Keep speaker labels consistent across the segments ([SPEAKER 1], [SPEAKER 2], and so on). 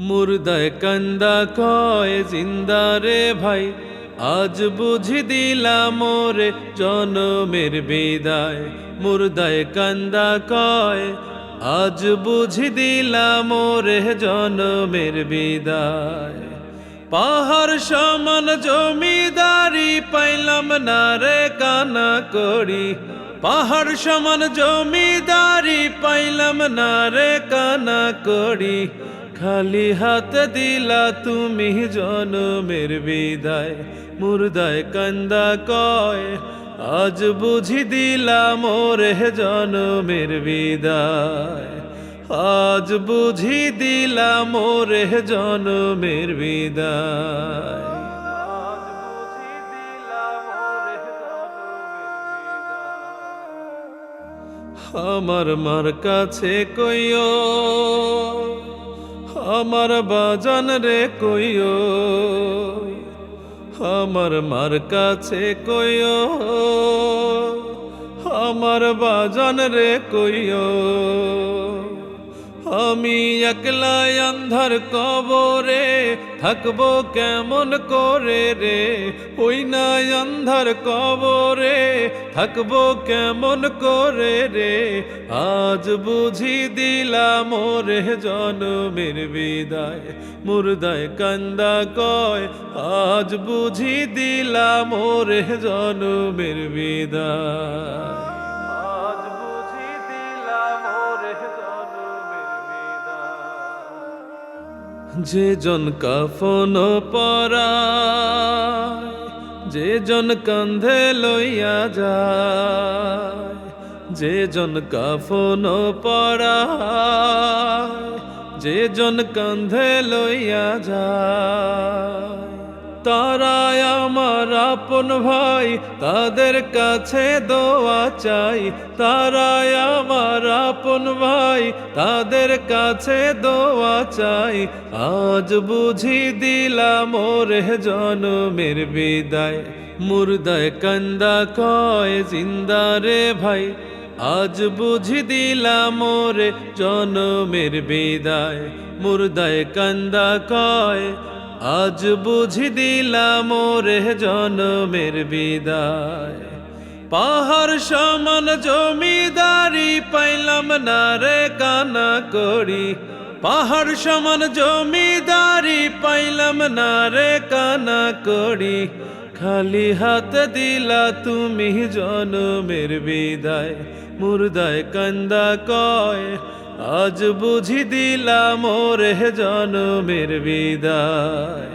[SPEAKER 1] মুর্দায় কান্দা কয়, জিন্দা রে ভাই, আজ বুঝি দিলাম মোরে জনমের বিদায়। মুর্দায় কান্দা কয়, আজ বুঝি দিলাম মোরে জনমের বিদায়। পাহাড় সমান জমিদারি পাইলাম না রে কানা করি। পাহাড় সমান জমিদারি পাইলাম না রে কানা করি। খালি হাত দিলা তুমি জনমের বিদায়। মুর্দায় কান্দা কয়, আজ বুঝি দিলাম মোরে জনমের বিদায়। আজ বুঝি দিলাম মোরে জনমের বিদায়। আমার মার কাছে কইও আমার বাজান রে কইও আমার মার কাছে কইও আমার বাজান রে কইও। আমি একলা অন্ধার কবরে থাকব কেমন করে রে? ওই না অন্ধার কবরে থাকব কেমন করে রে? আজ বুঝি দিলাম মোরে জনমের বিদায়, মুর্দায় কান্দা কয়, আজ বুঝি দিলাম মোরে জনমের বিদায়। যে জন কাফন পরা যে জন কান্ধে লইয়া যায় যে জন কাফন পরা যে জন কান্ধে লইয়া যায়। তারাই আমার আপন ভাই, তাদের কাছে দোয়া চাই। তারাই আমার আপন ভাই, তাদের কাছে দোয়া চাই। আজ বুঝি দিলাম মোরে জনমের বিদায়। মুর্দায় কান্দা কয়, জিন্দা রে ভাই। আজ বুঝি দিলাম মোরে জনমের বিদায়। মুর্দায় কান্দা কয় আজ বুঝি দিলাম মোরে জনমের বিদায়। পাহাড় সমান জমিদারি পাইলাম না রে কানা করি। পাহাড় সমান জমিদারি পাইলাম না রে কানা করি। খালি হাত দিলা তুমি জনমের বিদায়। মুর্দায় কান্দা কয় আজ বুঝি দিলাম মোরে জনমের বিদায়।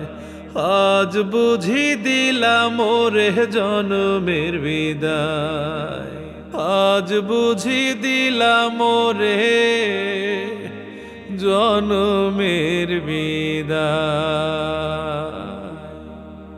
[SPEAKER 1] আজ বুঝি দিলাম মোরে জনমের বিদায়। আজ বুঝি দিলাম মোরে জনমের বিদায়।